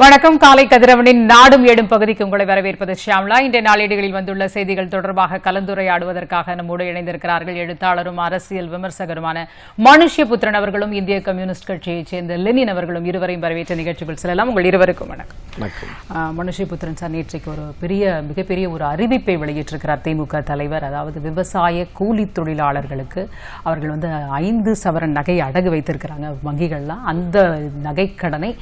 வணக்கம். காலை கதிரவனின் நாடும் ஏடும் பகுதிக்கு உங்களை வரவேற்பது ஷியாம்லா. இன்றைய நாளேடுகளில் வந்துள்ள செய்திகள் தொடர்பாக கலந்துரையாடுவதற்காக நம்மோடு இணைந்திருக்கிறார்கள் எழுத்தாளரும் அரசியல் விமர்சகருமான மனுஷ்யபுத்திரன் அவர்களும் இந்திய கம்யூனிஸ்ட் கட்சியைச் சேர்ந்த லெனின் அவர்களும் இருவரையும் வரவேற்ற நிகழ்ச்சிகள் செல்லலாம். உங்கள் இருவருக்கும் வணக்கம். ஆஹ், மனுஷ்யபுத்திரன் சார் நேற்றைக்கு ஒரு பெரிய மிகப்பெரிய ஒரு அறிவிப்பை வெளியிட்டிருக்கிறார் திமுக தலைவர். அதாவது விவசாய கூலி தொழிலாளர்களுக்கு அவர்கள் வந்து ஐந்து சவரன் நகை அடகு வைத்திருக்கிறாங்க வங்கிகள்லாம் அந்த நகைக்கடனை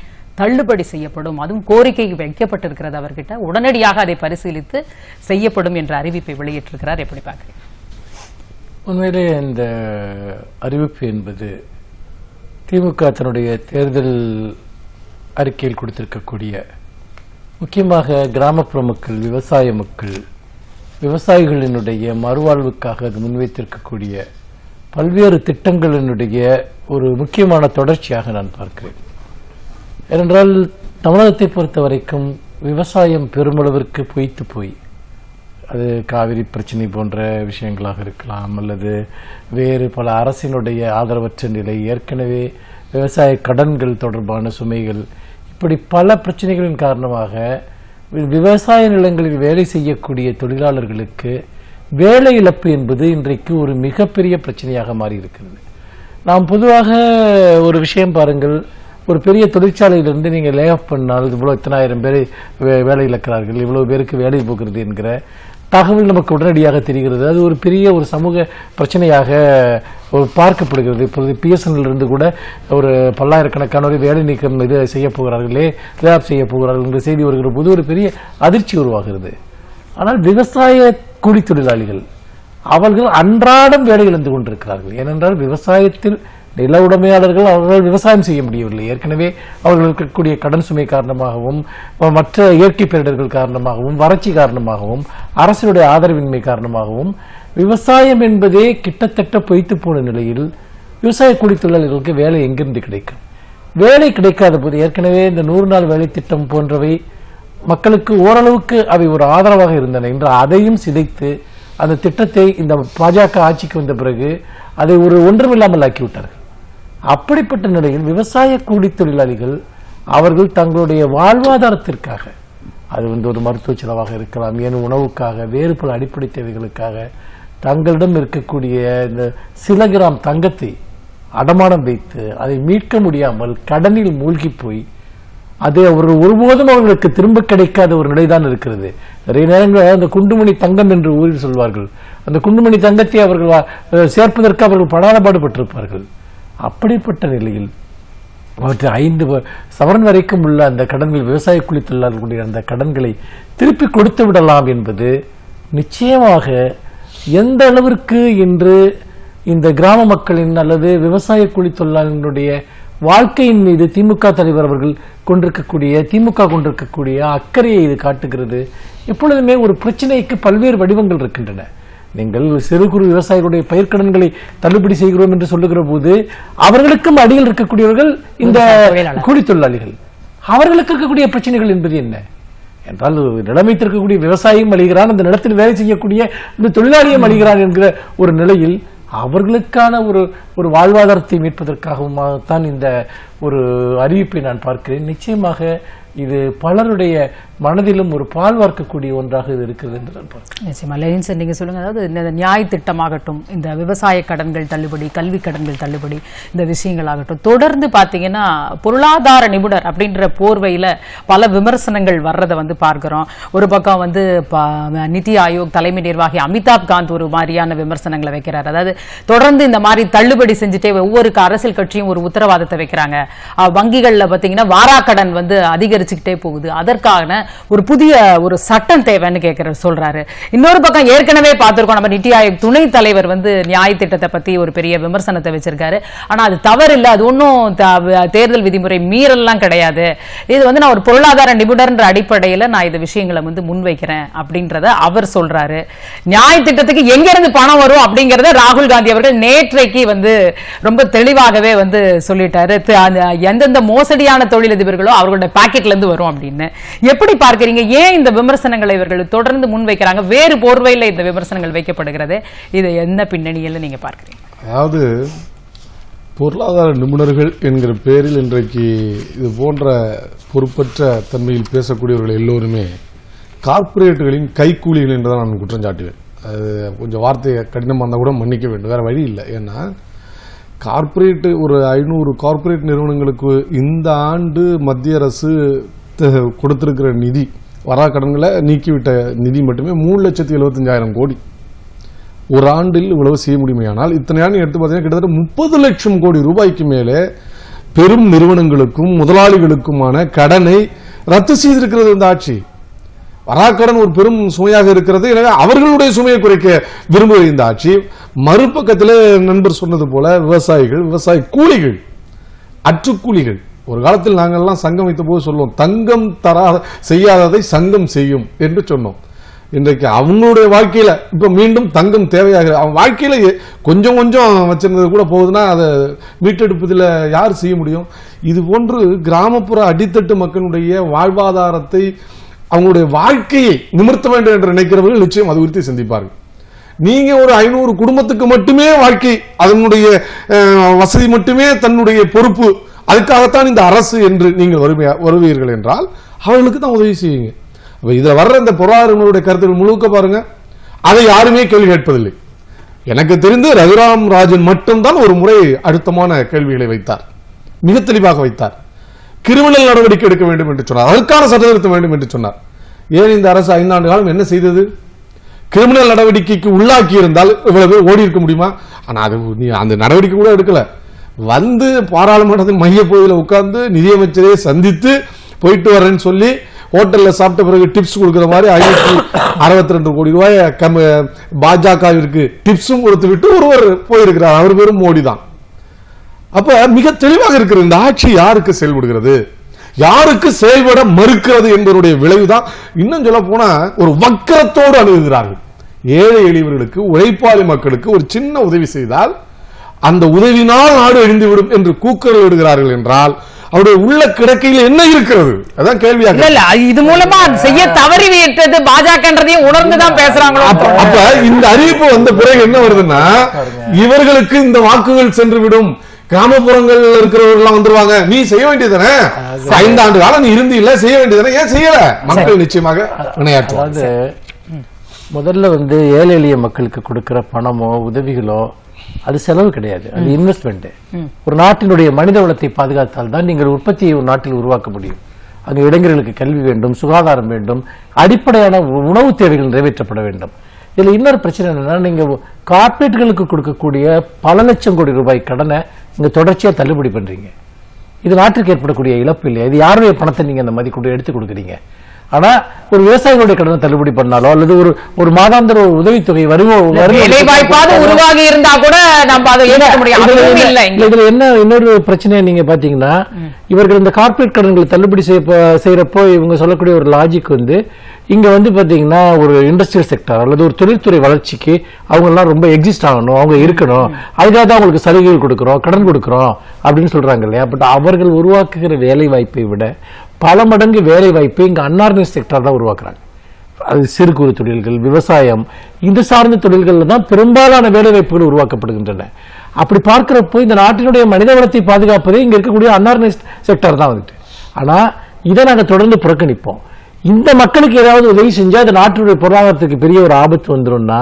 தள்ளுபடி செய்யப்படும். அதுவும் கோரிக்கை வைக்கப்பட்டிருக்கிறது அவர்கிட்ட. உடனடியாக அதை பரிசீலித்து செய்யப்படும் என்ற அறிவிப்பை வெளியிட்டிருக்கிறார். எப்படி பார்க்குறீங்க? உண்மையிலே இந்த அறிவிப்பு என்பது திமுக தன்னுடைய தேர்தல் அறிக்கையில் கொடுத்திருக்கக்கூடிய முக்கியமாக கிராமப்புற மக்கள் விவசாய மக்கள் விவசாயிகளினுடைய மறுவாழ்வுக்காக அது முன்வைத்திருக்கக்கூடிய பல்வேறு திட்டங்களினுடைய ஒரு முக்கியமான தொடர்ச்சியாக நான் பார்க்கிறேன். ஏனென்றால் தமிழகத்தை பொறுத்த வரைக்கும் விவசாயம் பெருமளவிற்கு பொய்த்து போய் அது காவிரி பிரச்சனை போன்ற விஷயங்களாக இருக்கலாம் அல்லது வேறு பல அரசினுடைய ஆதரவற்ற நிலை ஏற்கனவே விவசாய கடன்கள் தொடர்பான சுமைகள் இப்படி பல பிரச்சனைகளின் காரணமாக விவசாய நிலங்களில் வேலை செய்யக்கூடிய தொழிலாளர்களுக்கு வேலை இழப்பு என்பது இன்றைக்கு ஒரு மிகப்பெரிய பிரச்சனையாக மாறி இருக்கிறது நாம் பொதுவாக ஒரு விஷயம் பாருங்கள் ஒரு பெரிய தொழிற்சாலையிலிருந்து நீங்க லே ஆஃப் பண்ணால் இவ்வளவு இத்தனாயிரம் பேர் வே- வேலை இழக்கிறார்கள் இவ்வளவு பேருக்கு வேலை போகிறது என்கிற தகவல் நமக்கு உடனடியாக தெரிகிறது. அது ஒரு பெரிய ஒரு சமூக பிரச்சனையாக ஒரு பார்க்கப்படுகிறது. இப்பொழுது பிஎஸ்என்எல் இருந்து கூட ஒரு பல்லாயிரக்கணக்கானோர் வேலை நீக்கம் இது செய்ய போகிறார்களே லே ஆஃப் செய்ய போகிறார்கள் என்ற செய்தி வருகிற போது ஒரு பெரிய அதிர்ச்சி உருவாகிறது. ஆனால் விவசாய கூலி தொழிலாளிகள் அவர்கள் அன்றாடம் வேலை இழந்து கொண்டிருக்கிறார்கள். ஏனென்றால் விவசாயத்தில் நில உடைமையாளர்கள் அவர்கள் விவசாயம் செய்ய முடியவில்லை. ஏற்கனவே அவர்கள் இருக்கக்கூடிய கடன் சுமை காரணமாகவும் மற்ற இயற்கை பேரிடர்கள் காரணமாகவும் வறட்சி காரணமாகவும் அரசினுடைய ஆதரவின்மை காரணமாகவும் விவசாயம் என்பதே கிட்டத்தட்ட பொய்த்து போன நிலையில் விவசாய கூலி தொழிலாளர்களுக்கு வேலை எங்கிருந்து கிடைக்கும்? வேலை கிடைக்காத போது ஏற்கனவே இந்த நூறு நாள் வேலை திட்டம் போன்றவை மக்களுக்கு ஓரளவுக்கு அவை ஒரு ஆதரவாக இருந்தன என்று அதையும் சிதைத்து அந்த திட்டத்தை இந்த பாஜக ஆட்சிக்கு வந்த பிறகு அதை ஒரு ஒன்றுமில்லாமல் ஆக்கிவிட்டார்கள். அப்படிப்பட்ட நிலையில் விவசாய கூலி தொழிலாளிகள் அவர்கள் தங்களுடைய வாழ்வாதாரத்திற்காக அது வந்து ஒரு மருத்துவ செலவாக இருக்கலாம் ஏன் உணவுக்காக வேறு பல அடிப்படை தேவைகளுக்காக தங்களிடம் இருக்கக்கூடிய இந்த சில கிராம் தங்கத்தை அடமானம் வைத்து அதை மீட்க முடியாமல் கடனில் மூழ்கி போய் அது அவர்கள் ஒருபோதும் அவர்களுக்கு திரும்ப கிடைக்காத ஒரு நிலைதான் இருக்கிறது. நிறைய நேரங்களில் அந்த குண்டுமணி தங்கம் என்று ஊரில் சொல்வார்கள். அந்த குண்டுமணி தங்கத்தை அவர்கள் சேர்ப்பதற்கு அவர்கள் படாத பாடுபட்டிருப்பார்கள் அப்படிப்பட்ட நிலையில் அவற்றை ஐந்து சவரன் வரைக்கும் உள்ள அந்த கடன்கள் விவசாய குழி தொழிலாளர்களுடைய அந்த கடன்களை திருப்பி கொடுத்து விடலாம் என்பது நிச்சயமாக எந்த அளவிற்கு இன்று இந்த கிராம மக்களின் அல்லது விவசாய கூலி தொழிலாளர்களுடைய வாழ்க்கையின் மீது திமுக தலைவர் அவர்கள் கொண்டிருக்கக்கூடிய திமுக கொண்டிருக்கக்கூடிய அக்கறையை இது காட்டுகிறது. எப்பொழுதுமே ஒரு பிரச்சனைக்கு பல்வேறு வடிவங்கள் இருக்கின்றன. நீங்கள் சிறு குறு விவசாயிகளுடைய பயிர்க்கடன்களை தள்ளுபடி செய்கிறோம் என்று சொல்லுகிற போது அவர்களுக்கும் அடியில் இருக்கக்கூடியவர்கள் இந்த. கூலி தொழிலாளிகள் அவர்களுக்கு இருக்கக்கூடிய பிரச்சனைகள் என்பது என்ன? என்றால் நிலைமைத்து இருக்கக்கூடிய விவசாயியும் அழிகிறான் அந்த நிலத்தில் வேலை செய்யக்கூடிய இந்த தொழிலாளியும் அழிகிறான் என்கிற ஒரு நிலையில் அவர்களுக்கான ஒரு ஒரு வாழ்வாதாரத்தை மீட்பதற்காகவுமாகத்தான் இந்த ஒரு அறிவிப்பை நான் பார்க்கிறேன். நிச்சயமாக இது பலருடைய மனதிலும் ஒரு பால் வார்க்கக்கூடிய ஒன்றாக இது இருக்கிறது என்று நான் பார்க்கிறேன். நிச்சயமா. லெனின் சார் நீங்க சொல்லுங்க. அதாவது இந்த நியாய திட்டமாகட்டும் இந்த விவசாய கடன்கள் தள்ளுபடி கல்வி கடன்கள் தள்ளுபடி இந்த விஷயங்களாகட்டும் தொடர்ந்து பாத்தீங்கன்னா பொருளாதார நிபுணர் அப்படின்ற போர்வையில பல விமர்சனங்கள் வர்றதை வந்து பார்க்கிறோம். ஒரு பக்கம் வந்து நிதி ஆயோக் தலைமை நிர்வாகி அமிதாப் காந்த் ஒரு மாதிரியான விமர்சனங்களை வைக்கிறார். அதாவது தொடர்ந்து இந்த மாதிரி தள்ளுபடி செஞ்சுட்டே ஒவ்வொரு அரசியல் கட்சியும் ஒரு உத்தரவாதத்தை வைக்கிறாங்க. வங்கிகளில் வங்கிகள்ல பாத்தீங்கன்னா வாராக்கடன் வந்து அதிகரிச்சுக்கிட்டே போகுது. அதற்கான ஒரு புதிய ஒரு சட்டம் தேவைன்னு கேட்கிற சொல்றாரு. இன்னொரு பக்கம் ஏற்கனவே பார்த்திருக்கோம் நம்ம நித்தி ஆயோக் துணை தலைவர் வந்து நியாய திட்டத்தை பத்தி ஒரு பெரிய விமர்சனத்தை வச்சிருக்காரு. ஆனா அது தவறு இல்ல. அது ஒன்றும் தேர்தல் விதிமுறை மீறல்லாம் கிடையாது. இது வந்து நான் ஒரு பொருளாதார நிபுணர்ன்ற அடிப்படையில நான் இந்த விஷயங்களை வந்து முன்வைக்கிறேன் அப்படின்றத அவர் சொல்றாரு. நியாய திட்டத்துக்கு எங்க இருந்து பணம் வரும் அப்படிங்கறத ராகுல் காந்தி அவர்கள் நேற்றைக்கு வந்து ரொம்ப தெளிவாகவே வந்து சொல்லிட்டாரு. அந்த எந்தெந்த மோசடியான தொழிலதிபர்களோ அவர்களுடைய பாக்கெட்ல இருந்து வரும் அப்படின்னு. எப்படி பார்க்கிறீங்க ஏன் இந்த விமர்சனங்களை இவர்கள் தொடர்ந்து முன்வைக்கிறாங்க? வேறு போர்வையில் இந்த விமர்சனங்கள் வைக்கப்படுகிறது. இது என்ன பின்னணியில் நீங்க பார்க்கிறீங்க? அதாவது பொருளாதார நிபுணர்கள் என்கிற பெயரில் இன்றைக்கு இது போன்ற பொறுப்பற்ற தன்மையில் பேசக்கூடியவர்கள் எல்லோருமே கார்ப்பரேட்டுகளின் கைக்கூலிகள் என்று தான் நான் குற்றம் சாட்டுவேன். அது கொஞ்சம் வார்த்தையை கடினமாக இருந்தால் கூட மன்னிக்க வேண்டும். வேற வழி இல்லை. ஏன்னா கார்ப்பரேட் ஒரு ஐநூறு கார்ப்பரேட் நிறுவனங்களுக்கு இந்த ஆண்டு மத்திய அரசு கொடுத்திருக்கிற நிதி வரா கடன்களை நீக்கிவிட்ட நிதி மட்டுமே மூணு லட்சத்தி எழுபத்தஞ்சாயிரம் கோடி. ஒரு ஆண்டில் இவ்வளவு செய்ய முடியுமையானால் இத்தனை ஆண்டு எடுத்து பார்த்தீங்கன்னா கிட்டத்தட்ட முப்பது லட்சம் கோடி ரூபாய்க்கு மேலே பெரும் நிறுவனங்களுக்கும் முதலாளிகளுக்குமான கடனை ரத்து செய்திருக்கிறது இந்த ஆட்சி. வராக்கடன் ஒரு பெரும் சுமையாக இருக்கிறது. எனவே அவர்களுடைய சுமையை குறைக்க விரும்புகிற இந்த ஆட்சி. மறுபக்கத்தில் நண்பர் சொன்னது போல விவசாயிகள் விவசாய கூலிகள் அற்றுக்கூலிகள் ஒரு காலத்தில் நாங்கள்லாம் சங்கம் வைத்த போது சொல்லுவோம் தங்கம் தராத செய்யாததை சங்கம் செய்யும் என்று சொன்னோம். இன்றைக்கு அவங்களுடைய வாழ்க்கையில இப்ப மீண்டும் தங்கம் தேவையாகிறது அவன் வாழ்க்கையில கொஞ்சம் கொஞ்சம் வச்சிருந்தது கூட போகுதுன்னா அதை மீட்டெடுப்பதில் யார் செய்ய முடியும்? இது போன்று கிராமப்புற அடித்தட்டு மக்களுடைய வாழ்வாதாரத்தை அவங்களுடைய வாழ்க்கையை நிமிர்த்த வேண்டும் என்று நினைக்கிறவர்கள் நிச்சயம் அது குறித்து சிந்திப்பார்கள். நீங்க ஒரு ஐநூறு குடும்பத்துக்கு மட்டுமே வாழ்க்கை அதனுடைய வசதி மட்டுமே தன்னுடைய பொறுப்பு அதுக்காகத்தான் இந்த அரசு என்று நீங்கள் வருமையா வருவீர்கள் என்றால் அவர்களுக்கு தான் உதவி செய்யுங்க அப்ப இதுல வர்ற இந்த பொருளாதாரங்களுடைய கருத்துக்கள் முழுக்க பாருங்க. அதை யாருமே கேள்வி கேட்பதில்லை. எனக்கு தெரிந்து ரகுராம் ராஜன் மட்டும்தான் ஒரு முறை அழுத்தமான கேள்விகளை வைத்தார். மிக தெளிவாக வைத்தார். கிரிமினல் நடவடிக்கை எடுக்க வேண்டும் என்று சொன்னார். அதற்கான சட்டத்திருத்தம் வேண்டும் என்று சொன்னார். ஏன் இந்த அரசு ஐந்தாண்டு காலம் என்ன செய்தது? கிரிமினல் நடவடிக்கைக்கு உள்ளாக்கி இருந்தால் இவ்வளவு ஓடி இருக்க முடியுமா? ஆனா அது நீ அந்த நடவடிக்கை கூட எடுக்கல. வந்து பாராளுமன்றத்தின் மைய பகுதியில் உட்கார்ந்து நிதியமைச்சரே சந்தித்து போயிட்டு வரேன்னு சொல்லி ஹோட்டல்ல சாப்பிட்ட பிறகு டிப்ஸ் கொடுக்கிற மாதிரி ஐநூற்றி அறுபத்தி ரெண்டு கோடி ரூபாய் கம்- பாஜகவிற்கு டிப்ஸும் கொடுத்து விட்டு ஒருவர் போயிருக்கிறார். அவர் பேரும் மோடி தான். அப்ப மிக தெளிவாக இருக்கிற இந்த ஆட்சி யாருக்கு செயல்படுகிறது? யாருக்கு செயல்பட மறுக்கிறது என்பதனுடைய விளைவுதான் இன்னும் சொல்ல போனா ஒரு வக்கரத்தோடு அணுகுகிறார்கள். ஏழை எளியவர்களுக்கு உழைப்பாளி மக்களுக்கு ஒரு சின்ன உதவி செய்தால் அந்த உதவினால் நாடு அழிந்துவிடும் என்று கூக்குரல் இடுகிறார்கள் என்றால் அவருடைய உள்ள கிடக்கையில் என்ன இருக்கிறது? அதான் கேள்வியாக இல்ல இல்ல இது மூலமா செய்ய தவறி விட்டது பாஜகன்றதையும் உணர்ந்துதான் பேசுறாங்களோ அப்ப அப்ப இந்த அறிவிப்பு வந்த பிறகு என்ன வருதுன்னா இவர்களுக்கு இந்த வாக்குகள் சென்று விடும் கிராமப்புறங்கள்ல இருக்கிறவர்கள் எல்லாம் வந்துருவாங்க. நீ செய்ய வேண்டியதானே ஐந்தாண்டு காலம் நீ இருந்து இல்ல செய்ய வேண்டியதானே ஏன் செய்யல? மக்கள் நிச்சயமாக அதாவது முதல்ல வந்து ஏழை எளிய மக்களுக்கு கொடுக்கிற பணமோ உதவிகளோ அது செலவு கிடையாது. அது இன்வெஸ்ட்மெண்ட் ஒரு நாட்டினுடைய மனித வளத்தை பாதுகாத்தால் தான் நீங்கள் உற்பத்தியை ஒரு நாட்டில் உருவாக்க முடியும். அங்கு இளைஞர்களுக்கு கல்வி வேண்டும் சுகாதாரம் வேண்டும் அடிப்படையான உணவு தேவைகள் நிறைவேற்றப்பட வேண்டும். இதுல இன்னொரு பிரச்சனை என்னன்னா நீங்க கார்ப்பரேட்டுகளுக்கு கொடுக்கக்கூடிய பல லட்சம் கோடி ரூபாய் கடனை இங்க தொடர்ச்சியா தள்ளுபடி பண்றீங்க. இது நாட்டுக்கு ஏற்படக்கூடிய இழப்பு இல்லையா? இது யாருடைய பணத்தை நீங்க அந்த மாதிரி கொண்டு எடுத்து கொடுக்குறீங்க? ஆனா ஒரு விவசாயிகளுடைய கடனை தள்ளுபடி பண்ணாலோ அல்லது ஒரு ஒரு மாதாந்திர ஒரு உதவித்தொகை வருவோ வேலை வாய்ப்பாவது உருவாகி இருந்தா கூட நம்ம அதை இதுல என்ன- இன்னொரு பிரச்சனை நீங்க பாத்தீங்கன்னா இவர்கள் இந்த கார்ப்பரேட் கடன்களை தள்ளுபடி செய்ய செய்யறப்போ இவங்க சொல்லக்கூடிய ஒரு லாஜிக் வந்து இங்க வந்து பாத்தீங்கன்னா ஒரு இண்டஸ்ட்ரியல் செக்டர் அல்லது ஒரு தொழில்துறை வளர்ச்சிக்கு அவங்க எல்லாம் ரொம்ப எக்ஸிஸ்ட் ஆகணும் அவங்க இருக்கணும். அதுக்காக தான் அவங்களுக்கு சலுகைகள் கொடுக்கிறோம் கடன் கொடுக்கிறோம் அப்படின்னு சொல்றாங்க இல்லையா? பட் அவர்கள் உருவாக்குகிற வேலை வாய்ப்பை விட பல மடங்கு வேலை வாய்ப்பை இங்கே அன்ஆர்கனைஸ் செக்டர் தான் உருவாக்குறாங்க. அது சிறு குறு தொழில்கள் விவசாயம் இது சார்ந்த தொழில்களில் தான் பெரும்பாலான வேலை வாய்ப்புகள் உருவாக்கப்படுகின்றன. அப்படி பார்க்கிறப்போ இந்த நாட்டினுடைய மனித வளத்தை பாதுகாப்பதே இங்கே இருக்கக்கூடிய அன்னார்னஸ் செக்டர் தான் வந்துட்டு. ஆனால் இதை நாங்கள் தொடர்ந்து புறக்கணிப்போம். இந்த மக்களுக்கு ஏதாவது உதவி செஞ்சால் இந்த நாட்டினுடைய பொருளாதாரத்துக்கு பெரிய ஒரு ஆபத்து வந்துரும்னா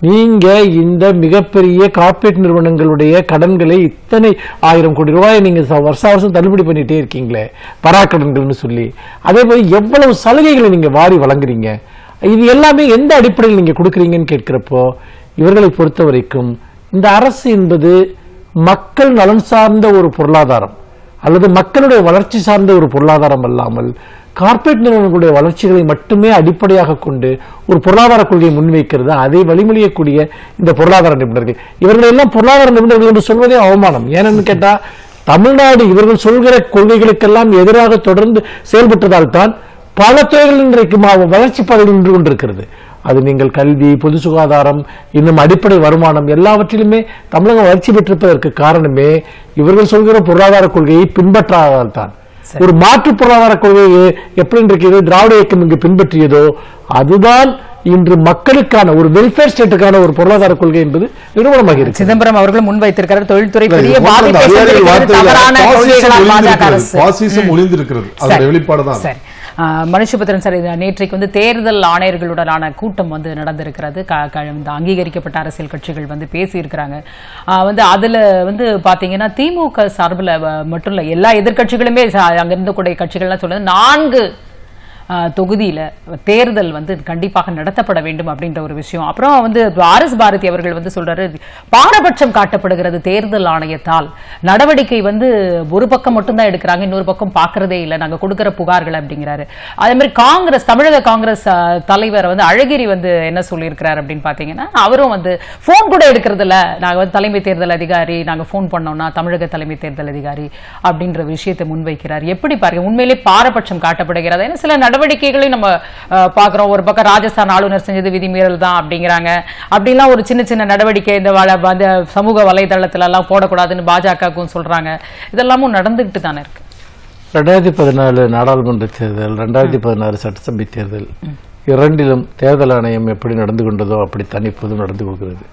நீங்க இந்த மிகப்பெரிய கார்ப்பரேட் நிறுவனங்களுடைய கடன்களை இத்தனை ஆயிரம் கோடி ரூபாய் நீங்க வருஷா வருஷம் தள்ளுபடி பண்ணிட்டே இருக்கீங்களே பராக்கடன்கள்னு சொல்லி. அதே மாதிரி எவ்வளவு சலுகைகளை நீங்க வாரி வழங்குறீங்க? இது எல்லாமே எந்த அடிப்படையில் நீங்க கொடுக்குறீங்கன்னு கேட்கிறப்போ இவர்களை பொறுத்த வரைக்கும் இந்த அரசு என்பது மக்கள் நலன் சார்ந்த ஒரு பொருளாதாரம். அல்லது மக்களுடைய வளர்ச்சி சார்ந்த ஒரு பொருளாதாரம் அல்லாமல் கார்ப்பரேட் நிறுவனங்களுடைய வளர்ச்சிகளை மட்டுமே அடிப்படையாக கொண்டு ஒரு பொருளாதார கொள்கையை முன்வைக்கிறது. அதை வழிமொழியக்கூடிய இந்த பொருளாதார நிபுணர்கள். இவர்கள் எல்லாம் பொருளாதார நிபுணர்கள் என்று சொல்வதே அவமானம். ஏனென்னு கேட்டா தமிழ்நாடு இவர்கள் சொல்கிற கொள்கைகளுக்கெல்லாம் எதிராக தொடர்ந்து செயல்பட்டதால் தான் பல துறைகள் இன்றைக்கு வளர்ச்சி பாதையில் நின்று கொண்டிருக்கிறது. அது நீங்கள் கல்வி பொது சுகாதாரம் இன்னும் அடிப்படை வருமானம் எல்லாவற்றிலுமே தமிழகம் வளர்ச்சி பெற்றிருப்பதற்கு காரணமே இவர்கள் சொல்கிற பொருளாதார கொள்கையை பின்பற்றாததால் தான். ஒரு மாற்று பொருளாதார கொள்கையை எப்படி இன்றைக்கு இது திராவிட இயக்கம் இங்கு பின்பற்றியதோ அதுதான் இன்று மக்களுக்கான ஒரு வெல்ஃபேர் ஸ்டேட்டுக்கான ஒரு பொருளாதார கொள்கை என்பது நிறுவனமாக இருக்கு சிதம்பரம் அவர்களும் முன்வைத்திருக்கிறார் தொழில்துறை பெரிய பாதிப்பை ஒளிந்திருக்கிறது. வெளிப்பாடு தான் ஆஹ் மனுஷபுத்திரன் சார் நேற்றைக்கு வந்து தேர்தல் ஆணையர்களுடனான கூட்டம் வந்து நடந்திருக்கிறது. க- க- இந்த அங்கீகரிக்கப்பட்ட அரசியல் கட்சிகள் வந்து பேசியிருக்கிறாங்க. வந்து அதுல வந்து பாத்தீங்கன்னா திமுக சார்பில் மட்டும் இல்ல எல்லா எதிர்க்கட்சிகளுமே அங்கிருந்து கூடிய கட்சிகள்லாம் சொல்லுது நான்கு தொகுதியில தேர்தல் வந்து கண்டிப்பாக நடத்தப்பட வேண்டும் அப்படின்ற ஒரு விஷயம். அப்புறம் வந்து ஆர் எஸ் பாரதி அவர்கள் வந்து சொல்றாரு பாரபட்சம் காட்டப்படுகிறது தேர்தல் ஆணையத்தால். நடவடிக்கை வந்து ஒரு பக்கம் மட்டும்தான் எடுக்கிறாங்க இன்னொரு பக்கம் பார்க்கறதே இல்லை. நாங்க கொடுக்கிற புகார்கள் அப்படிங்கிறாரு. அதே மாதிரி காங்கிரஸ் தமிழக காங்கிரஸ் தலைவர் வந்து அழகிரி வந்து என்ன சொல்லியிருக்கிறார் அப்படின்னு பாத்தீங்கன்னா அவரும் வந்து ஃபோன் கூட எடுக்கிறது இல்ல. நாங்க வந்து தலைமை தேர்தல் அதிகாரி நாங்க ஃபோன் பண்ணோம்னா தமிழக தலைமை தேர்தல் அதிகாரி அப்படின்ற விஷயத்தை முன்வைக்கிறார். எப்படி பாருங்க உண்மையிலே பாரபட்சம் காட்டப்படுகிறது. ஏன்னா சில நடவடிக்கைகளையும் நம்ம பார்க்குறோம். ஒரு பக்கம் ராஜஸ்தான் ஆளுநர் செஞ்சது விதிமீறல் தான் அப்படிங்கிறாங்க. அப்படிலாம் ஒரு சின்ன சின்ன நடவடிக்கை இந்த அந்த சமூக வலைதளத்திலலாம் போடக்கூடாதுன்னு பாஜகவுக்கும் சொல்கிறாங்க இதெல்லாமும் நடந்துக்கிட்டு தானே இருக்கு. ரெண்டாயிரத்தி பதினாலு நாடாளுமன்ற தேர்தல் ரெண்டாயிரத்தி பதினாறு சட்டசபை தேர்தல் இரண்டிலும் தேர்தல் ஆணையம் எப்படி நடந்து கொண்டதோ அப்படி தனிப்போதும் நடந்து கொள்கிறது.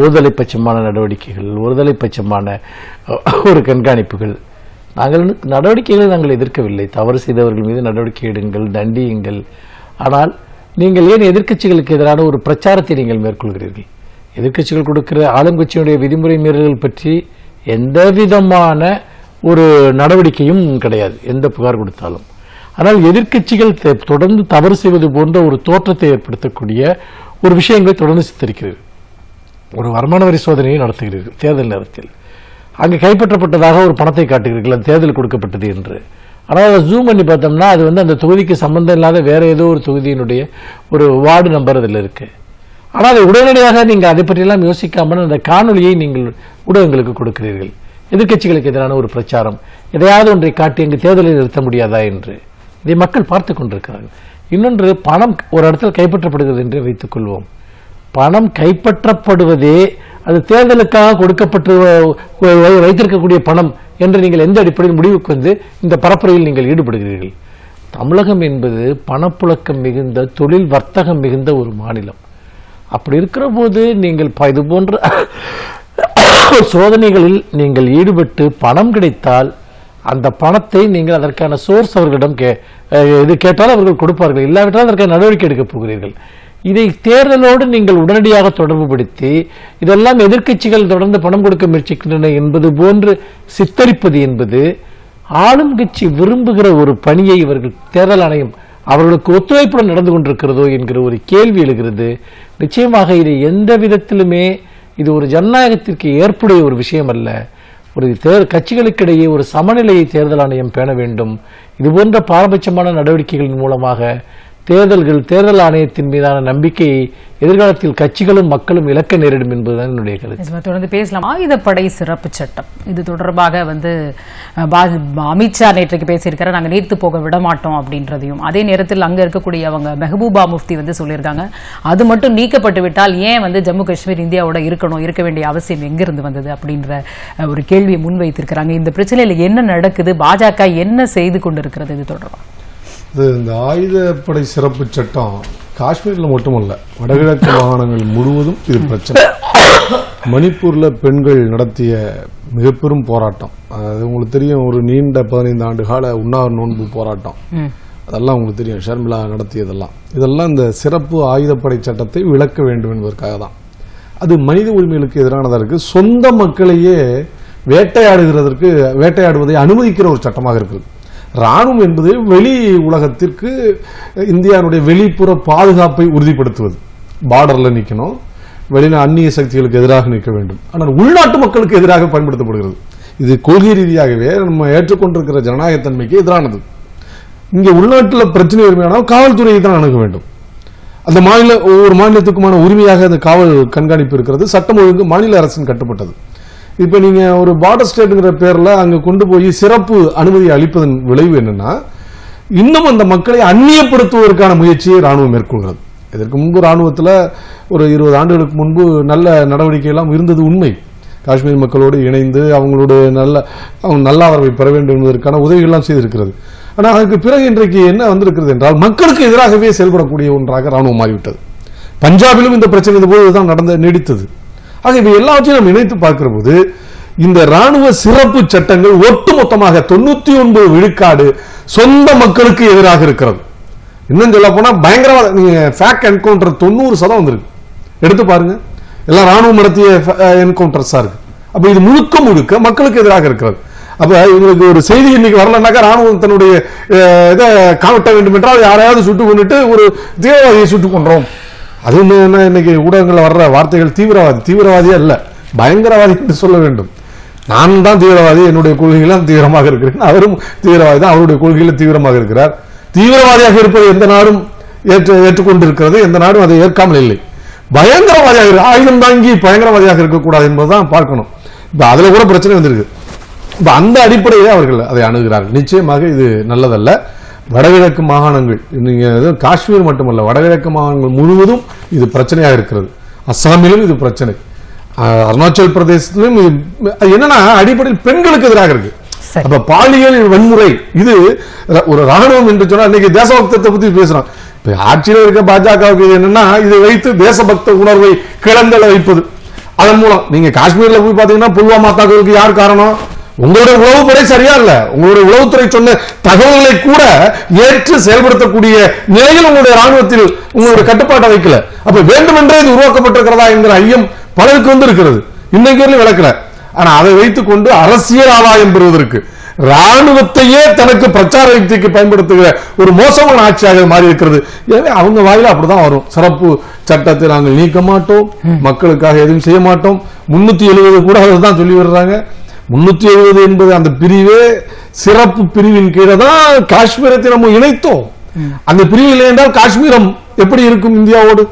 ஒருதலை பட்சமான நடவடிக்கைகள் ஒருதலை பட்சமான ஒரு கண்காணிப்புகள் நாங்கள் நடவடிக்கைகளை நாங்கள் எதிர்க்கவில்லை. தவறு செய்தவர்கள் மீது நடவடிக்கை எடுங்கள் தண்டியுங்கள். ஆனால் நீங்கள் ஏன் எதிர்க்கட்சிகளுக்கு எதிரான ஒரு பிரச்சாரத்தை நீங்கள் மேற்கொள்கிறீர்கள்? எதிர்க்கட்சிகள் கொடுக்கிற ஆளுங்கட்சியினுடைய விதிமுறை மீறல்கள் பற்றி எந்த விதமான ஒரு நடவடிக்கையும் கிடையாது. எந்த புகார் கொடுத்தாலும். ஆனால் எதிர்க்கட்சிகள் தொடர்ந்து தவறு செய்வது போன்ற ஒரு தோற்றத்தை ஏற்படுத்தக்கூடிய ஒரு விஷயங்களை தொடர்ந்து சித்தரிக்கிறது. ஒரு வருமான வரி சோதனையை நடத்துகிறீர்கள் தேர்தல் நேரத்தில். அங்கே கைப்பற்றப்பட்டதாக ஒரு பணத்தை காட்டுகிறீர்கள் அது தேர்தல் கொடுக்கப்பட்டது என்று. ஆனால் அதை ஜூம் பண்ணி பார்த்தோம்னா அது வந்து அந்த தொகுதிக்கு சம்பந்தம் இல்லாத வேற ஏதோ ஒரு தொகுதியினுடைய ஒரு வார்டு நம்பர் அதில் இருக்கு. ஆனால் அதை உடனடியாக நீங்கள் அதை பற்றியெல்லாம் யோசிக்காமல் அந்த காணொலியை நீங்கள் ஊடகங்களுக்கு கொடுக்கிறீர்கள். எதிர்க்கட்சிகளுக்கு எதிரான ஒரு பிரச்சாரம். எதையாவது ஒன்றை காட்டி அங்கு தேர்தலை நிறுத்த முடியாதா என்று. இதை மக்கள் பார்த்து கொண்டிருக்கிறார்கள். இன்னொன்று பணம் ஒரு இடத்தில் கைப்பற்றப்படுகிறது என்று வைத்துக் கொள்வோம். பணம் கைப்பற்றப்படுவதே அது தேர்தலுக்காக கொடுக்கப்பட்டு வைத்திருக்கக்கூடிய பணம் என்று நீங்கள் எந்த அடிப்படையில் முடிவுக்கு வந்து இந்த பரப்புரையில் நீங்கள் ஈடுபடுகிறீர்கள்? தமிழகம் என்பது பணப்புழக்கம் மிகுந்த தொழில் வர்த்தகம் மிகுந்த ஒரு மாநிலம். அப்படி இருக்கிற போது நீங்கள் இது போன்ற சோதனைகளில் நீங்கள் ஈடுபட்டு பணம் கிடைத்தால் அந்த பணத்தை நீங்கள் அதற்கான சோர்ஸ் அவர்களிடம் கே இது கேட்டால் அவர்கள் கொடுப்பார்கள் இல்லாவிட்டால் அதற்கான நடவடிக்கை எடுக்கப் போகிறீர்கள். இதை தேர்தலோடு நீங்கள் உடனடியாக தொடர்புபடுத்தி இதெல்லாம் எதிர்க்கட்சிகள் தொடர்ந்து பணம் கொடுக்க முயற்சிக்கின்றன என்பது போன்று சித்தரிப்பது என்பது ஆளும் கட்சி விரும்புகிற ஒரு பணியை இவர்கள் தேர்தல் ஆணையம் அவர்களுக்கு ஒத்துழைப்புடன் நடந்து கொண்டிருக்கிறதோ என்கிற ஒரு கேள்வி எழுகிறது. நிச்சயமாக இது எந்த விதத்திலுமே இது ஒரு ஜனநாயகத்திற்கு ஏற்புடைய ஒரு விஷயம் அல்ல ஒரு தேர் கட்சிகளுக்கிடையே ஒரு சமநிலையை தேர்தல் ஆணையம் பேண வேண்டும். இது போன்ற பாரபட்சமான நடவடிக்கைகளின் மூலமாக தேர்தல்கள் தேர்தல் ஆணையத்தின் மீதான நம்பிக்கையை எதிர்காலத்தில் கட்சிகளும் மக்களும் இழக்க நேரிடும் என்பதுதான் என்னுடைய கருத்து. தொடர்ந்து பேசலாம். ஆயுதப்படை சிறப்பு சட்டம். இது தொடர்பாக வந்து பா- அமித்ஷா நேற்றைக்கு பேசியிருக்காரு. நாங்கள் நீர்த்து போக விட மாட்டோம் அப்படின்றதையும். அதே நேரத்தில் அங்க இருக்கக்கூடிய அவங்க மெஹபூபா முஃப்தி வந்து சொல்லியிருக்காங்க. அது மட்டும் நீக்கப்பட்டு விட்டால் ஏன் வந்து ஜம்மு காஷ்மீர் இந்தியாவோட இருக்கணும் இருக்க வேண்டிய அவசியம் எங்கிருந்து வந்தது அப்படின்ற ஒரு கேள்வியை முன்வைத்திருக்கிறாங்க. இந்த பிரச்சனையில் என்ன நடக்குது? பாஜக என்ன செய்து கொண்டிருக்கிறது இது தொடர்பாக? இது இந்த ஆயுதப்படை சிறப்பு சட்டம் காஷ்மீர்ல மட்டுமல்ல வடகிழக்கு மாகாணங்கள் முழுவதும் இது பிரச்சனை. மணிப்பூர்ல பெண்கள் நடத்திய மிக பெரும் போராட்டம். அது உங்களுக்கு தெரியும் ஒரு நீண்ட பதினைந்து ஆண்டு கால உண்ணாவிர நோன்பு போராட்டம். அதெல்லாம் உங்களுக்கு தெரியும் ஷர்மிளா நடத்தியதெல்லாம். இதெல்லாம் இந்த சிறப்பு ஆயுதப்படை சட்டத்தை விளக்க வேண்டும் என்பதற்காக தான். அது மனித உரிமைகளுக்கு எதிரானதா இருக்கு. சொந்த மக்களையே வேட்டையாடுகிறதற்கு வேட்டையாடுவதை அனுமதிக்கிற ஒரு சட்டமாக இருக்குது. ராணுவம் என்பது வெளி உலகத்திற்கு இந்தியாவுடைய வெளிப்புற பாதுகாப்பை உறுதிப்படுத்துவது. பார்டர்ல நிற்கணும் வெளியில அந்நிய சக்திகளுக்கு எதிராக நிற்க வேண்டும். ஆனால் உள்நாட்டு மக்களுக்கு எதிராக பயன்படுத்தப்படுகிறது. இது கொள்கை ரீதியாகவே நம்ம ஏற்றுக்கொண்டிருக்கிற ஜனநாயகத்தன்மைக்கு எதிரானது. இங்கே உள்நாட்டில் பிரச்சனை உரிமையானால் காவல்துறையை தான் அணுக வேண்டும். அந்த மாநில ஒவ்வொரு மாநிலத்துக்குமான உரிமையாக அந்த காவல் கண்காணிப்பு இருக்கிறது. சட்டம் ஒழுங்கு மாநில அரசின் கட்டுப்பட்டது. இப்ப நீங்க ஒரு பார்டர் ஸ்டேட்டுங்கிற பேர்ல அங்க கொண்டு போய் சிறப்பு அனுமதி அளிப்பதன் விளைவு என்னன்னா இன்னும் அந்த மக்களை அந்நியப்படுத்துவதற்கான முயற்சியை ராணுவம் மேற்கொள்கிறது. இதற்கு முன்பு ராணுவத்தில் ஒரு இருபது ஆண்டுகளுக்கு முன்பு நல்ல நடவடிக்கை எல்லாம் இருந்தது உண்மை. காஷ்மீர் மக்களோடு இணைந்து அவங்களோட நல்ல அவங்க நல்லாதரவை பெற வேண்டும் என்பதற்கான உதவிகள்லாம் செய்திருக்கிறது. ஆனால் அதற்கு பிறகு இன்றைக்கு என்ன வந்திருக்கிறது என்றால் மக்களுக்கு எதிராகவே செயல்படக்கூடிய ஒன்றாக ராணுவம் மாறிவிட்டது. பஞ்சாபிலும் இந்த பிரச்சனை இந்த போது தான் நடந்த நீடித்தது. ஆக இவை எல்லாவற்றையும் நாம் இணைத்து பார்க்கிற போது இந்த ராணுவ சிறப்பு சட்டங்கள் ஒட்டுமொத்தமாக தொண்ணூத்தி ஒன்பது விழுக்காடு சொந்த மக்களுக்கு எதிராக இருக்கிறது. இன்னும் சொல்ல போனா பயங்கரவாத நீங்க ஃபேக் என்கவுண்டர் தொண்ணூறு சதம் வந்திருக்கு. எடுத்து பாருங்க. எல்லாம் ராணுவம் நடத்திய என்கவுண்டர்ஸா இருக்கு. அப்ப இது முழுக்க முழுக்க மக்களுக்கு எதிராக இருக்கிறது. அப்ப இவங்களுக்கு ஒரு செய்தி இன்னைக்கு வரலன்னாக்கா ராணுவம் தன்னுடைய இதை காவட்ட வேண்டும் என்றால் யாரையாவது சுட்டு கொண்டுட்டு ஒரு தீவிரவாதியை சுட்டு கொண்டோம் அது இன்னைக்கு ஊடகங்களில் வர்ற வார்த்தைகள் தீவிரவாதி தீவிரவாதியா இல்ல பயங்கரவாதி என்று சொல்ல வேண்டும். நான் தான் தீவிரவாதி என்னுடைய கொள்கைகளும் தீவிரமாக இருக்கிறேன். அவரும் தீவிரவாதி தான் அவருடைய கொள்கையில தீவிரமாக இருக்கிறார். தீவிரவாதியாக இருப்பது எந்த நாடும் ஏற்று ஏற்றுக்கொண்டிருக்கிறது எந்த நாடும் அதை ஏற்காமல் இல்லை. பயங்கரவாதியாக ஆயுதம் தாங்கி பயங்கரவாதியாக இருக்கக்கூடாது என்பதுதான் பார்க்கணும். இப்ப அதுல கூட பிரச்சனை வந்திருக்கு. இப்ப அந்த அடிப்படையிலே அவர்கள் அதை அணுகிறார்கள். நிச்சயமாக இது நல்லதல்ல. வடகிழக்கு மாகாணங்கள் நீங்க இது காஷ்மீர் மட்டுமல்ல வடகிழக்கு மாகாணங்கள் முழுவதும் இது பிரச்சனையாக இருக்கிறது. அஸ்ஸாமிலும் இது பிரச்சனை. அருணாச்சல் பிரதேசத்திலும் இது என்னன்னா அடிப்படையில் பெண்களுக்கு எதிராக இருக்கு. அப்ப பாலியல் வன்முறை இது ஒரு ராணுவம் என்று சொன்னா இன்னைக்கு தேசபக்தத்தை பத்தி பேசுறோம். இப்ப ஆட்சியில் இருக்க பாஜகவுக்கு என்னன்னா இதை வைத்து தேசபக்த உணர்வை கிளந்தள வைப்பது. அதன் மூலம் நீங்க காஷ்மீர்ல போய் பாத்தீங்கன்னா புல்வாமா தாக்குதலுக்கு யார் காரணம்? உங்களுடைய உளவுத்துறை சரியா இல்ல? உங்களுடைய உளவுத்துறை சொன்ன தகவல்களை கூட ஏற்று செயல்படுத்தக்கூடிய நிலையில் உங்களுடைய ராணுவத்தில் உங்களுடைய கட்டுப்பாட்டை வைக்கல. அப்ப வேண்டுமென்றே இது உருவாக்கப்பட்டிருக்கிறதா என்கிற ஐயம் பலருக்கு வந்து இருக்கிறது இன்னைக்கு விளக்கல. ஆனா அதை வைத்துக் கொண்டு அரசியல் ஆதாயம் பெறுவதற்கு ராணுவத்தையே தனக்கு பிரச்சார யுக்திக்கு பயன்படுத்துகிற ஒரு மோசமான ஆட்சியாக மாறி இருக்கிறது. எனவே அவங்க வாயில அப்படிதான் வரும். சிறப்பு சட்டத்தை நாங்கள் நீக்க மாட்டோம். மக்களுக்காக எதுவும் செய்ய மாட்டோம். முன்னூத்தி எழுபது கூட தான் சொல்லி வர்றாங்க முன்னூத்தி எழுபது என்பது அந்த பிரிவே சிறப்பு பிரிவின் கீழே தான் காஷ்மீரத்தை நம்ம இணைத்தோம். அந்த பிரிவு இல்லை என்றால் காஷ்மீரம் எப்படி இருக்கும் இந்தியாவோடு?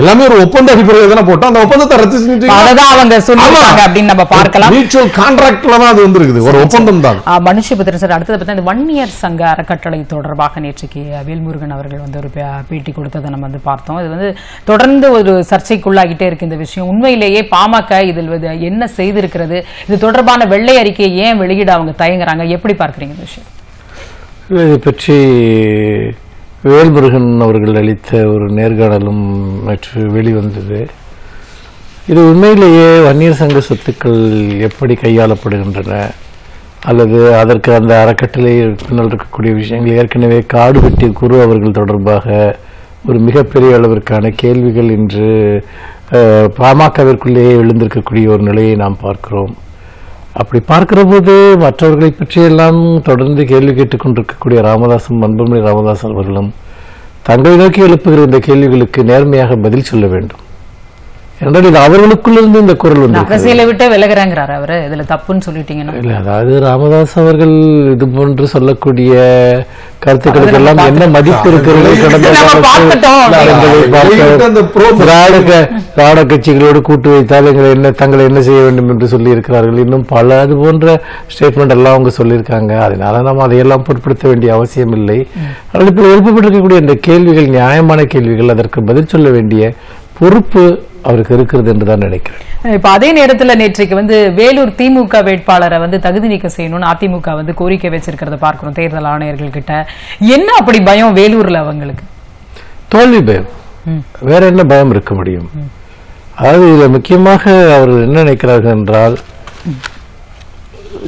எல்லாமே ஒரு ஒப்பந்த அடிப்படையில் தானே போட்டோம். அந்த ஒப்பந்தத்தை ரத்து செஞ்சுட்டு அததான் அவங்க சொல்லிருக்காங்க அப்படின்னு நம்ம பார்க்கலாம். மியூச்சுவல் கான்ட்ராக்ட்ல தான் அது வந்திருக்குது. ஒரு ஒப்பந்தம் தான். மனுஷபுத்திரன் சார் அடுத்தது பார்த்தா இந்த வன்னியர் சங்க அறக்கட்டளை தொடர்பாக நேற்றுக்கு வேல்முருகன் அவர்கள் வந்து ஒரு பேட்டி கொடுத்ததை நம்ம வந்து பார்த்தோம். இது வந்து தொடர்ந்து ஒரு சர்ச்சைக்குள்ளாகிட்டே இருக்கு இந்த விஷயம். உண்மையிலேயே பாமக இதில் என்ன செய்திருக்கிறது? இது தொடர்பான வெள்ளை அறிக்கையை ஏன் வெளியிட அவங்க தயங்குறாங்க? எப்படி பார்க்கறீங்க இந்த விஷயம்? இதை பற்றி வேல்முருகன் அவர்கள் அளித்த ஒரு நேர்காணலும் நேற்று வெளிவந்தது. இது உண்மையிலேயே வன்னியர் சங்க சொத்துக்கள் எப்படி கையாளப்படுகின்றன? அல்லது அதற்கு அந்த அறக்கட்டளை பின்னால் இருக்கக்கூடிய விஷயங்கள் ஏற்கனவே காடு வெட்டிய குரு அவர்கள் தொடர்பாக ஒரு மிகப்பெரிய அளவிற்கான கேள்விகள் இன்று பாமகவிற்குள்ளேயே எழுந்திருக்கக்கூடிய ஒரு நிலையை நாம் பார்க்கிறோம். அப்படி பார்க்கிற போது மற்றவர்களை பற்றியெல்லாம் தொடர்ந்து கேள்வி கேட்டுக் கொண்டிருக்கக்கூடிய ராமதாசும் அன்புமணி ராமதாஸ் அவர்களும் தங்களை நோக்கி எழுப்புகிற இந்த கேள்விகளுக்கு நேர்மையாக பதில் சொல்ல வேண்டும். என்றால் இது அவர்களுக்குள்ளிருந்து இந்த குரல் வந்து அரசியலை விட்டே விலகுறாங்கிறாரு அவரு. இதுல தப்புன்னு சொல்லிட்டீங்கன்னா இல்ல அதாவது ராமதாஸ் அவர்கள் இது போன்று சொல்லக்கூடிய கருத்துக்களுக்கெல்லாம் என்ன மதிப்பு இருக்கிறது கடந்த திராவிட திராவிட கட்சிகளோடு கூட்டு வைத்தால் எங்களை என்ன தங்களை என்ன செய்ய வேண்டும் என்று சொல்லி இருக்கிறார்கள் இன்னும் பல அது போன்ற ஸ்டேட்மெண்ட் எல்லாம் அவங்க சொல்லியிருக்காங்க. அதனால நாம் அதையெல்லாம் பொருட்படுத்த வேண்டிய அவசியம் இல்லை. ஆனால் இப்போ எழுப்பப்பட்டிருக்கக்கூடிய இந்த கேள்விகள் நியாயமான கேள்விகள் அதற்கு பதில் சொல்ல வேண்டிய பொறுப்பு அவருக்கு இருக்கிறது என்று தான் நினைக்கிறேன். இப்ப அதே நேரத்துல நேற்றைக்கு வந்து வேலூர் திமுக வேட்பாளரை வந்து தகுதி நீக்கம் செய்யணும்னு அதிமுக வந்து கோரிக்கை வச்சிருக்கிறத பார்க்கிறோம் தேர்தல் ஆணையர்கள் கிட்ட. என்ன அப்படி பயம் வேலூர்ல அவங்களுக்கு? தோல்வி பயம். வேற என்ன பயம் இருக்க முடியும்? அதாவது இதுல முக்கியமாக அவர்கள் என்ன நினைக்கிறார்கள் என்றால்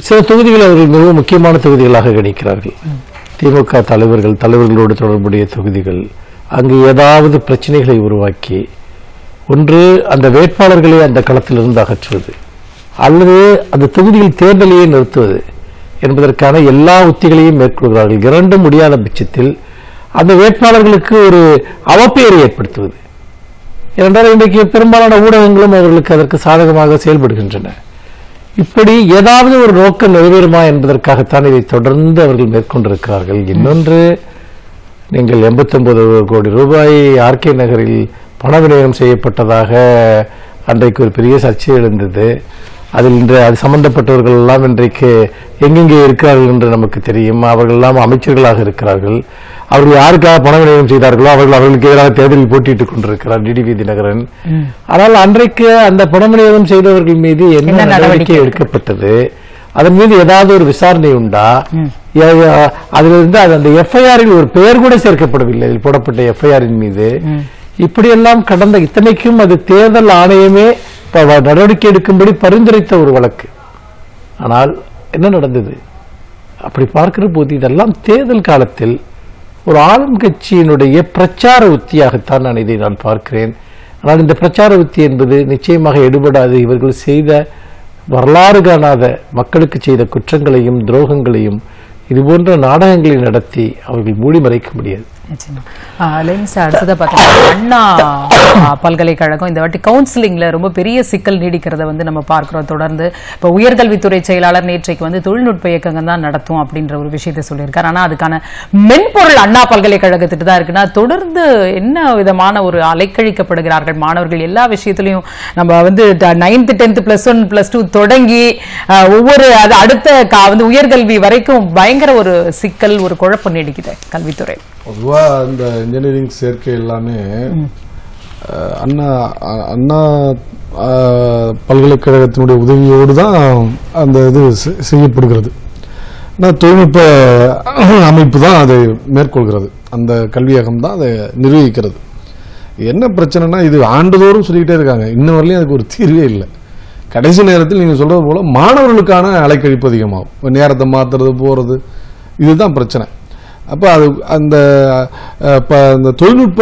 சில தொகுதிகள் அவர்கள் மிகவும் முக்கியமான தொகுதிகளாக கணிக்கிறார்கள். திமுக தலைவர்கள் தலைவர்களோடு தொடர்புடைய தொகுதிகள் அங்கு ஏதாவது பிரச்சனைகளை உருவாக்கி ஒன்று அந்த வேட்பாளர்களை அந்த களத்திலிருந்து அகற்றுவது. அல்லது அந்த தொகுதியில் தேர்தலையே நிறுத்துவது என்பதற்கான எல்லா உத்திகளையும் மேற்கொள்கிறார்கள். இரண்டும் முடியாத பட்சத்தில் அந்த வேட்பாளர்களுக்கு ஒரு அவப்பெயரை ஏற்படுத்துவது. ஏனென்றால் இன்றைக்கு பெரும்பாலான ஊடகங்களும் அவர்களுக்கு அதற்கு சாதகமாக செயல்படுகின்றன. இப்படி ஏதாவது ஒரு நோக்கம் நிறைவேறுமா என்பதற்காகத்தான் இதை தொடர்ந்து அவர்கள் மேற்கொண்டிருக்கிறார்கள். இன்னொன்று நீங்கள் 89 கோடி ரூபாய் ஆர்கே நகரில் பண விநியோகம் செய்யப்பட்டதாக அன்றைக்கு ஒரு பெரிய சர்ச்சை எழுந்தது. அதில் இன்று அது சம்பந்தப்பட்டவர்கள் எல்லாம் இன்றைக்கு எங்கெங்கே இருக்கிறார்கள் என்று நமக்கு தெரியும். அவர்கள் எல்லாம் அமைச்சர்களாக இருக்கிறார்கள். அவர்கள் யாருக்காக பண விநியோகம் செய்தார்களோ அவர்கள் அவர்களுக்கு எதிராக தேர்தலில் போட்டியிட்டுக் கொண்டிருக்கிறார் டிடிவி தினகரன். ஆனால் அன்றைக்கு அந்த பண விநியோகம் செய்தவர்கள் மீது என்ன நடவடிக்கை எடுக்கப்பட்டது? அதன் மீது ஏதாவது ஒரு விசாரணை உண்டா? அதிலிருந்து அது அந்த எஃப்ஐஆரில் ஒரு பெயர் கூட சேர்க்கப்படவில்லை. போடப்பட்ட எஃப்ஐஆரின் மீது. இப்படியெல்லாம் கடந்த இத்தனைக்கும் அது தேர்தல் ஆணையமே நடவடிக்கை எடுக்கும்படி பரிந்துரைத்த ஒரு வழக்கு. ஆனால் என்ன நடந்தது? அப்படி பார்க்கிற போது இதெல்லாம் தேர்தல் காலத்தில் ஒரு ஆளும் கட்சியினுடைய பிரச்சார உத்தியாகத்தான் நான் இதை நான் பார்க்கிறேன். ஆனால் இந்த பிரச்சார உத்தி என்பது நிச்சயமாக எடுபடாது. இவர்கள் செய்த வரலாறு காணாத மக்களுக்கு செய்த குற்றங்களையும் துரோகங்களையும் இது போன்ற நாடகங்களை நடத்தி அவர்கள் மூடி மறைக்க முடியாது. அடுத்ததை பார்த்தீங்கன்னா அண்ணா பல்கலைக்கழகம். இந்த வாட்டி கவுன்சிலிங்ல ரொம்ப பெரிய சிக்கல் நீடிக்கிறத வந்து நம்ம பார்க்கிறோம். தொடர்ந்து இப்போ உயர்கல்வித்துறை செயலாளர் நேற்றைக்கு வந்து தொழில்நுட்ப இயக்கங்கள் தான் நடத்தும் அப்படின்ற ஒரு விஷயத்தை சொல்லியிருக்காரு. ஆனா அதுக்கான மென்பொருள் அண்ணா பல்கலைக்கழகத்திட்டு தான் இருக்குன்னா தொடர்ந்து என்ன விதமான ஒரு அலைக்கழிக்கப்படுகிறார்கள்? மாணவர்கள் எல்லா விஷயத்திலையும் நம்ம வந்து ninth tenth plus one plus two தொடங்கி ஆ, ஒவ்வொரு அது அடுத்த கா- வந்து உயர்கல்வி வரைக்கும் பயங்கர ஒரு சிக்கல் ஒரு குழப்பம் நீடிக்குது கல்வித்துறை. பொதுவா இந்த இன்ஜினியரிங் சேர்க்கை எல்லாமே அண்ணா அண்ணா பல்கலைக்கழகத்தினுடைய உதவியோடு தான் அந்த இது செய்யப்படுகிறது. ஆனால் தொழில்நுட்ப அமைப்பு தான் அதை மேற்கொள்கிறது. அந்த கல்வியகம் தான் அதை நிர்வகிக்கிறது. என்ன பிரச்சனைனா இது ஆண்டுதோறும் சொல்லிக்கிட்டே இருக்காங்க. இன்ன வரலையும் அதுக்கு ஒரு தீர்வே இல்லை. கடைசி நேரத்தில் நீங்க சொல்றது போல மாணவர்களுக்கான அலைக்கழிப்பு அதிகமாகும். நேரத்தை மாத்துறது போறது இதுதான் பிரச்சனை. அப்ப அது அந்த இப்ப அந்த தொழில்நுட்ப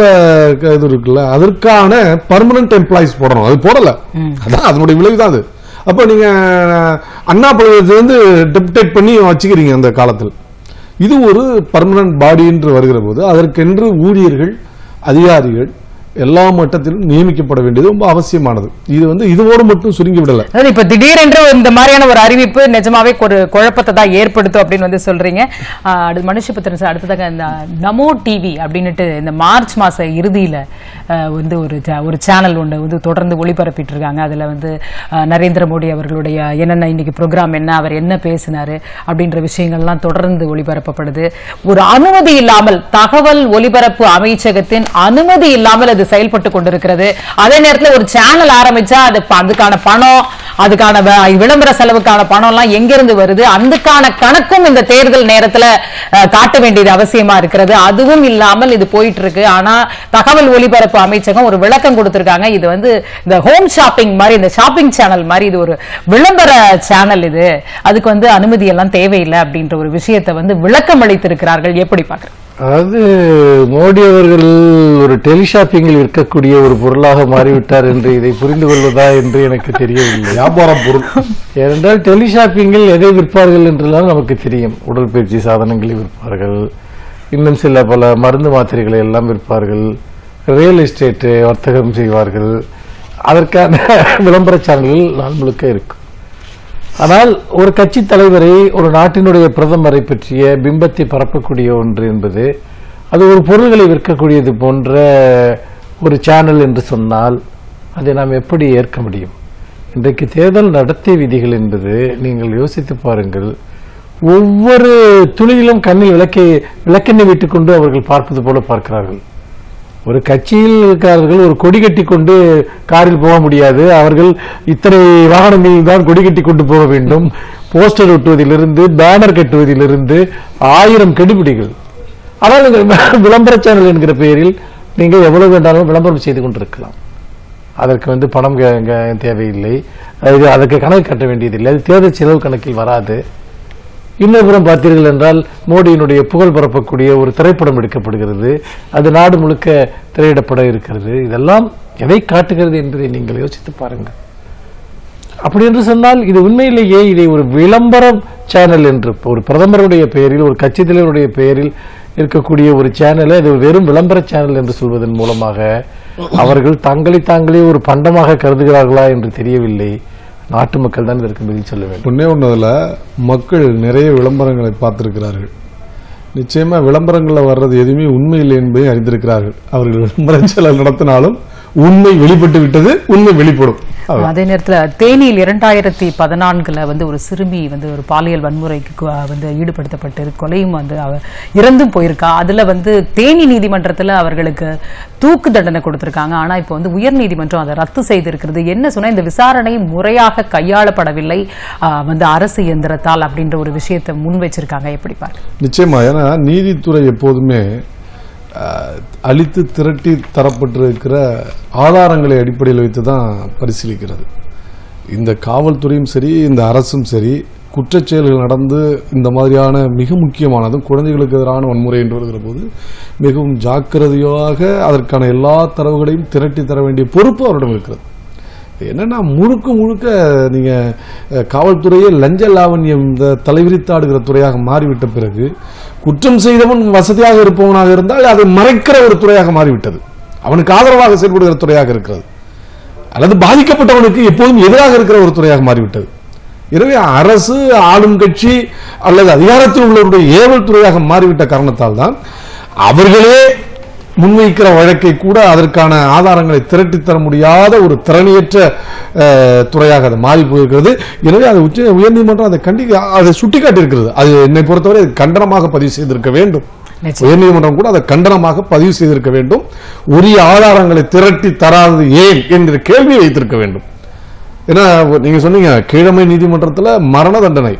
இது இருக்குல்ல அதற்கான பர்மனன்ட் எம்ப்ளாயிஸ் போடணும். அது போடல. அதான் அதனுடைய விளைவு தான் அது. அப்ப நீங்க அண்ணா பல்கலைக்கழகத்திலிருந்து டெப்டேட் பண்ணி வச்சுக்கிறீங்க அந்த காலத்தில். இது ஒரு பர்மனன்ட் பாடி என்று வருகிற போது அதற்கென்று ஊழியர்கள் அதிகாரிகள் எல்லா மட்டத்திலும் நியமிக்கப்பட வேண்டியது ரொம்ப அவசியமானது. இது வந்து இதோடு மட்டும் சுருங்கி விடல. இப்ப திடீரென்று இந்த மாதிரியான ஒரு அறிவிப்பு நிஜமாவே ஒரு குழப்பத்தை தான் ஏற்படுத்தும் அப்படின்னு வந்து சொல்றீங்க. ஆஹ் மனுஷபுத்திரன் சார் அடுத்ததாக இந்த நமோ டிவி அப்படின்னுட்டு இந்த மார்ச் மாச இறுதியில வந்து ஒரு ஒரு சேனல் ஒன்று வந்து தொடர்ந்து ஒளிபரப்பிட்டு இருக்காங்க அதுல வந்து நரேந்திர மோடி அவர்களுடைய என்னென்ன இன்னைக்கு ப்ரோக்ராம் என்ன அவர் என்ன பேசினாரு அப்படின்ற விஷயங்கள்லாம் தொடர்ந்து ஒளிபரப்பப்படுது. ஒரு அனுமதி இல்லாமல் தகவல் ஒலிபரப்பு அமைச்சகத்தின் அனுமதி இல்லாமல் அது செயல்பட்டு கொண்டிருக்கிறது. அதே நேரத்துல ஒரு சேனல் ஆரம்பிச்சா அது அதுக்கான பணம் அதுக்கான விளம்பர செலவுக்கான பணம் எல்லாம் எங்கிருந்து வருது? அதுக்கான கணக்கும் இந்த தேர்தல் நேரத்துல காட்ட வேண்டியது அவசியமா இருக்கிறது. அதுவும் இல்லாமல் இது போயிட்டு இருக்கு ஆனா தகவல் ஒலிபரப்பு அமைச்சகம் ஒரு விளக்கம் கொடுத்திருக்காங்க. இது வந்து இந்த ஹோம் ஷாப்பிங் மாதிரி இந்த ஷாப்பிங் சேனல் மாதிரி இது ஒரு விளம்பர சேனல் இது. அதுக்கு வந்து அனுமதி எல்லாம் தேவையில்லை அப்படின்ற ஒரு விஷயத்தை வந்து விளக்கம் அளித்திருக்கிறார்கள் எப்படி பாக்குறேன் அதாவது மோடி அவர்கள் ஒரு டெலிஷாப்பிங்கில் விற்கக்கூடிய ஒரு பொருளாக மாறிவிட்டார் என்று இதை புரிந்து கொள்வதா என்று எனக்கு தெரியவில்லை. வியாபார பொருள். ஏனென்றால் டெலிஷாப்பிங்கில் எதை விற்பார்கள் என்றெல்லாம் நமக்கு தெரியும். உடற்பயிற்சி சாதனங்களை விற்பார்கள். இன்னும் சில பல மருந்து மாத்திரைகளை எல்லாம் விற்பார்கள். ரியல் எஸ்டேட்டு வர்த்தகம் செய்வார்கள். அதற்கான விளம்பர சேனல்கள் நாள் முழுக்க இருக்கும். ஆனால் ஒரு கட்சி தலைவரை ஒரு நாட்டினுடைய பிரதமரை பற்றிய பிம்பத்தை பரப்பக்கூடிய ஒன்று என்பது அது ஒரு பொருள்களை விற்கக்கூடியது போன்ற ஒரு சேனல் என்று சொன்னால் அதை நாம் எப்படி ஏற்க முடியும்? இன்றைக்கு தேர்தல் நடத்தை விதிகள் என்பது நீங்கள் யோசித்து பாருங்கள் ஒவ்வொரு துளியிலும் கண்ணில் விளக்கை விளக்கெண்ணை விட்டுக்கொண்டு அவர்கள் பார்ப்பது போல பார்க்கிறார்கள். ஒரு கட்சியில் இருக்கிறவர்கள் ஒரு கொடி கட்டி கொண்டு காரில் போக முடியாது. அவர்கள் இத்தனை வாகனங்களில் தான் கொடி கட்டி கொண்டு போக வேண்டும். போஸ்டர் ஒட்டுவதிலிருந்து பேனர் கட்டுவதிலிருந்து ஆயிரம் கெடுபிடிகள். ஆனால் நீங்கள் விளம்பர சேனல் என்கிற பெயரில் நீங்கள் எவ்வளவு வேண்டாலும் விளம்பரம் செய்து கொண்டிருக்கலாம். அதற்கு வந்து பணம் தேவையில்லை. இது அதற்கு கணக்கு கட்ட வேண்டியதில்லை. அது தேர்தல் செலவு கணக்கில் வராது. இன்னொருபுறம் பார்த்தீர்கள் என்றால் மோடியினுடைய புகழ் பரப்பக்கூடிய ஒரு திரைப்படம் எடுக்கப்படுகிறது. அது நாடு முழுக்க திரையிடப்பட இருக்கிறது. இதெல்லாம் எதை காட்டுகிறது என்பதை நீங்கள் யோசித்து பாருங்கள். அப்படி என்று சொன்னால் இது உண்மையிலேயே இதை ஒரு விளம்பரம் சேனல் என்று ஒரு பிரதமருடைய பெயரில் ஒரு கட்சி தலைவருடைய பெயரில் இருக்கக்கூடிய ஒரு சேனலை இது வெறும் விளம்பர சேனல் என்று சொல்வதன் மூலமாக அவர்கள் தங்களை தாங்களே ஒரு பண்டமாக கருதுகிறார்களா என்று தெரியவில்லை. நாட்டு மக்கள் தான் இதற்கு பதில் சொல்ல வேண்டும். ஒன்னே ஒன்னதுல மக்கள் நிறைய விளம்பரங்களை பார்த்திருக்கிறார்கள். நிச்சயமா விளம்பரங்களில் வர்றது எதுவுமே உண்மை இல்லை என்பதை அறிந்திருக்கிறார்கள். அவர்கள் விளம்பர சேனல் நடத்தினாலும் உண்மை வெளிப்பட்டு விட்டது உண்மை வெளிப்படும். அதே நேரத்துல தேனியில் இரண்டாயிரத்தி பதினான்குல வந்து ஒரு சிறுமி வந்து ஒரு பாலியல் வன்முறைக்கு வந்து ஈடுபடுத்தப்பட்டு கொலையும் வந்து இறந்தும் போயிருக்கா. அதுல வந்து தேனி நீதிமன்றத்துல அவர்களுக்கு தூக்கு தண்டனை கொடுத்திருக்காங்க. ஆனா இப்போ வந்து உயர் நீதிமன்றம் அதை ரத்து செய்திருக்கிறது. என்ன சொன்னா இந்த விசாரணை முறையாக கையாளப்படவில்லை. வந்து அரசு இயந்திரத்தால் அப்படின்ற ஒரு விஷயத்தை முன் வச்சிருக்காங்க எப்படி பாரு நிச்சயமா. ஏன்னா நீதித்துறை எப்போதுமே அழித்து திரட்டி தரப்பட்டிருக்கிற ஆதாரங்களை அடிப்படையில் வைத்து தான் பரிசீலிக்கிறது. இந்த காவல்துறையும் சரி இந்த அரசும் சரி குற்றச்செயல்கள் நடந்து இந்த மாதிரியான மிக முக்கியமானதும் குழந்தைகளுக்கு எதிரான வன்முறை என்று வருகிற போது மிகவும் ஜாக்கிரதையாக அதற்கான எல்லா தரவுகளையும் திரட்டி தர வேண்டிய பொறுப்பு அவரிடம் இருக்கிறது. என்னன்னா முழுக்க முழுக்க நீங்க காவல்துறையே லஞ்ச லாவண்யம் இந்த தலைவிரித்தாடுகிற துறையாக மாறிவிட்ட பிறகு குற்றம் செய்தவன் வசதியாக இருப்பவனாக இருந்தால் அதை மறைக்கிற ஒரு துறையாக மாறிவிட்டது. அவனுக்கு ஆதரவாக செயல்படுகிற துறையாக இருக்கிறது. அல்லது பாதிக்கப்பட்டவனுக்கு எப்போதும் எதிராக இருக்கிற ஒரு துறையாக மாறிவிட்டது. எனவே அரசு ஆளும் கட்சி அல்லது அதிகாரத்தில் உள்ளவருடைய ஏவல் துறையாக மாறிவிட்ட காரணத்தால் தான் அவர்களே முன்வைக்கிற வழக்கை கூட அதற்கான ஆதாரங்களை திரட்டித் தர முடியாத ஒரு திறனியற்ற துறையாக அது மாறி போயிருக்கிறது. எனவே அது உச்ச உயர்நீதிமன்றம் அதை கண்டி அதை சுட்டிக்காட்டியிருக்கிறது. அது என்னை பொறுத்தவரை கண்டனமாக பதிவு செய்திருக்க வேண்டும். உயர்நீதிமன்றம் கூட அதை கண்டனமாக பதிவு செய்திருக்க வேண்டும். உரிய ஆதாரங்களை திரட்டி தராதது ஏன் என்கிற கேள்வியை வைத்திருக்க வேண்டும். ஏன்னா நீங்க சொன்னீங்க கீழமை நீதிமன்றத்தில் மரண தண்டனை.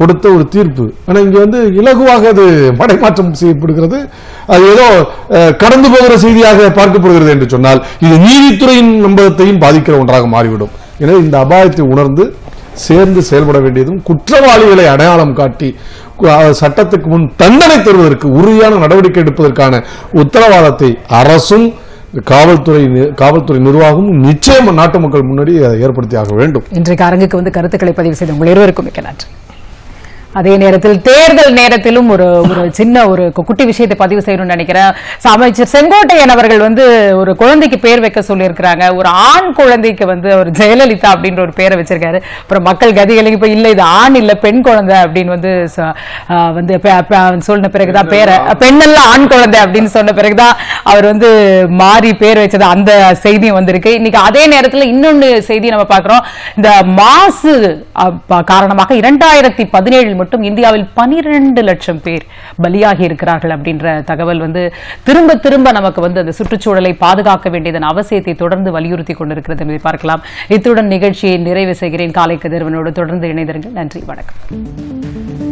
கொடுத்த ஒரு தீர்ப்பு. ஆனா இங்க வந்து இலகுவாக அது மடைமாற்றம் செய்யப்படுகிறது. அது ஏதோ கடந்து போகிற செய்தியாக பார்க்கப்படுகிறது என்று சொன்னால் இது நீதித்துறையின் நம்பகத்தையும் பாதிக்கிற ஒன்றாக மாறிவிடும். எனவே இந்த அபாயத்தை உணர்ந்து சேர்ந்து செயல்பட வேண்டியதும் குற்றவாளிகளை அடையாளம் காட்டி சட்டத்துக்கு முன் தண்டனை தருவதற்கு உறுதியான நடவடிக்கை எடுப்பதற்கான உத்தரவாதத்தை அரசும் காவல்துறை காவல்துறை நிர்வாகமும் நிச்சயம் நாட்டு மக்கள் முன்னாடி அதை ஏற்படுத்தி ஆக வேண்டும். இன்றைக்கு அரங்குக்கு வந்து கருத்துக்களை பதிவு செய்த உங்கள் இருவருக்கும் மிக்க நன்றி. அதே நேரத்தில் தேர்தல் நேரத்திலும் ஒரு ஒரு சின்ன ஒரு குட்டி விஷயத்தை பதிவு செய்யணும்னு நினைக்கிறேன். அமைச்சர் செங்கோட்டையன் அவர்கள் வந்து ஒரு குழந்தைக்கு பேர் வைக்க சொல்லியிருக்கிறாங்க. ஒரு ஆண் குழந்தைக்கு வந்து ஒரு ஜெயலலிதா அப்படின்ற ஒரு பேரை வச்சிருக்காரு. அப்புறம் மக்கள் கதிகளுக்கு இப்ப இல்ல இது ஆண் இல்ல பெண் குழந்தை அப்படின்னு வந்து வந்து சொன்ன பிறகுதான் பேரை பெண்ணெல்லாம் ஆண் குழந்தை. அப்படின்னு சொன்ன பிறகுதான் அவர் வந்து மாறி பேர் வச்சது அந்த செய்தியும் வந்திருக்கு. இன்னைக்கு அதே நேரத்துல இன்னொன்னு செய்தி நம்ம பார்க்கிறோம். இந்த மாசு காரணமாக இரண்டாயிரத்தி பதினேழில் மட்டும் இந்தியாவில் பனிரெண்டு லட்சம் பேர் பலியாகி இருக்கிறார்கள் அப்படின்ற தகவல் வந்து திரும்ப திரும்ப நமக்கு வந்து அந்த சுற்றுச்சூழலை பாதுகாக்க வேண்டியதன் அவசியத்தை தொடர்ந்து வலியுறுத்தி கொண்டிருக்கிறது என்பதை பார்க்கலாம். இத்துடன் நிகழ்ச்சியை நிறைவு செய்கிறேன். காலை கதிர்வனோடு தொடர்ந்து இணைந்திருங்கள். நன்றி. வணக்கம்.